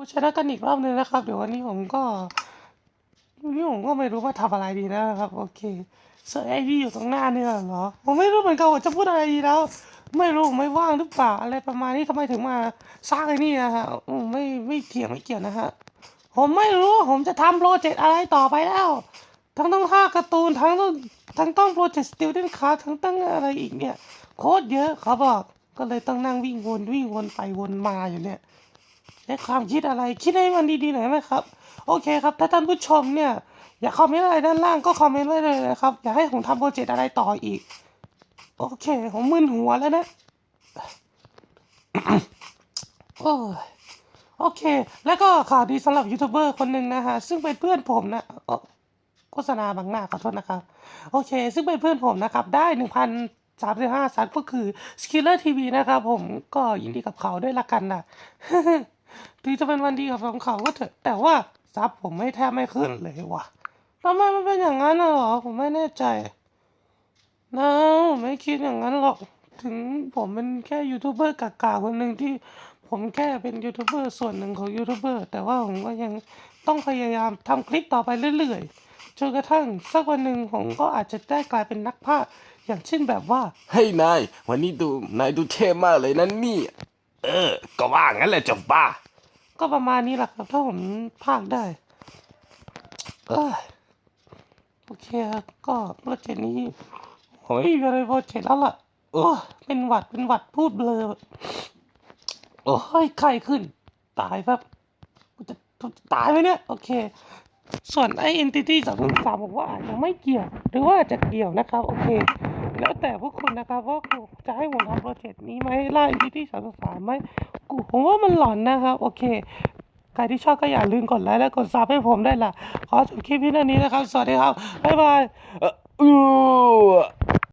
ูชนะกันอีกรอบนึงนะครับ เดี๋ยววันนี้ผมก็วันนี้ผมก็ไม่รู้ว่าทำอะไรดีนะครับ โอเคเสือไอดีอยู่ตรงหน้าเนี่ยเหรอ ผมไม่รู้เหมือนกันว่าจะพูดอะไรดีแล้ว ไม่รู้ไม่ว่างหรือเปล่าอะไรประมาณนี้ทำไมถึงมาสร้างไอ้นี่นะฮะอืมไม่ไม่เกี่ยวไม่เกี่ยวนะฮะผมไม่รู้ผมจะทำโปรเจกต์อะไรต่อไปแล้ว ทั้งต้องภาคการ์ตูนทั้งต้องทั้งต้องโปรเจกต์สติลเดนคาทั้งต้องอะไรอีกเนี่ยโคตรเยอะเขาบอกก็เลยต้องนั่งวิ่งวนวิ่งวนไปวนมาอยู่เนี่ย ช้ความคิดอะไรคิดให้มันดีๆหน่อยไหมครับ โอเคครับ ถ้าท่านผู้ชมเนี่ย อยากคอมเมนต์อะไรด้านล่างก็คอมเมนต์ไว้เลยนะครับ อยากให้ผมทำโปรเจกต์อะไรต่ออีก โอเค ผมมึนหัวแล้วนะโอ้ยโอเค แล้วก็ข่าวดีสำหรับยูทูบเบอร์คนหนึ่งนะฮะ ซึ่งเป็นเพื่อนผมนะโฆษณาบางหน้าขอโทษนะครับ โอเค ซึ่งเป็นเพื่อนผมนะครับ ได้หนึ่งพันสามสิบห้าซับก็คือสกิลเลอร์ทีวีนะครับผมก็ยินดีกับเขาด้วยละกันนะ ถึงจะเป็นวันดีของเขาก็เถอะ แต่ว่าซับผมไม่แทบไม่ขึ้นเลยว่ะทำไมมันเป็นอย่างนั้นนะหรอ ผมไม่แน่ใจนะไม่คิดอย่างนั้นหรอก ถึงผมเป็นแค่ยูทูบเบอร์กากาคนหนึ่งที่ผมแค่เป็นยูทูบเบอร์ส่วนหนึ่งของยูทูบเบอร์แต่ว่าผมก็ยังต้องพยายามทำคลิปต่อไปเรื่อยๆ จนกระทั่งสักวันหนึ่งผมก็อาจจะได้กลายเป็นนักพากย์อย่างเช่นแบบว่า เฮ้ยนาย วันนี้ดู นายดูเท่มากเลยนั่นนี่ เออ ก็ว่างั้นแหละจ้ะป้า ก็ประมาณนี้แหละครับถ้าผมพากได้เอ้ยโอเคครับก็โปรเจกต์นี้ผมไม่มีอะไรโปรเจกต์แล้วล่ะโอ้เป็นหวัดเป็นหวัดพูดเบลอโอ้ยไข้ขึ้น ตายครับกูจะตายไหมเนี่ย โอเค ส่วนไอ้ entity สามสามผมว่าอาจจะไม่เกี่ยว หรือว่าอาจจะเกี่ยวนะครับ โอเค แล้วแต่พวกคุณนะครับว่ากูจะให้ผมทำโปรเจกต์นี้ไหมล่ที่ที่สามสามไหมกูผมว่ามันหลอนนะครับ โอเค ใครที่ชอบก็อย่าลืมกดไลค์และกดซับให้ผมได้ล่ะ ขอจบคลิปที่เท่านี้นะครับ สวัสดีครับ บ๊ายบายเออ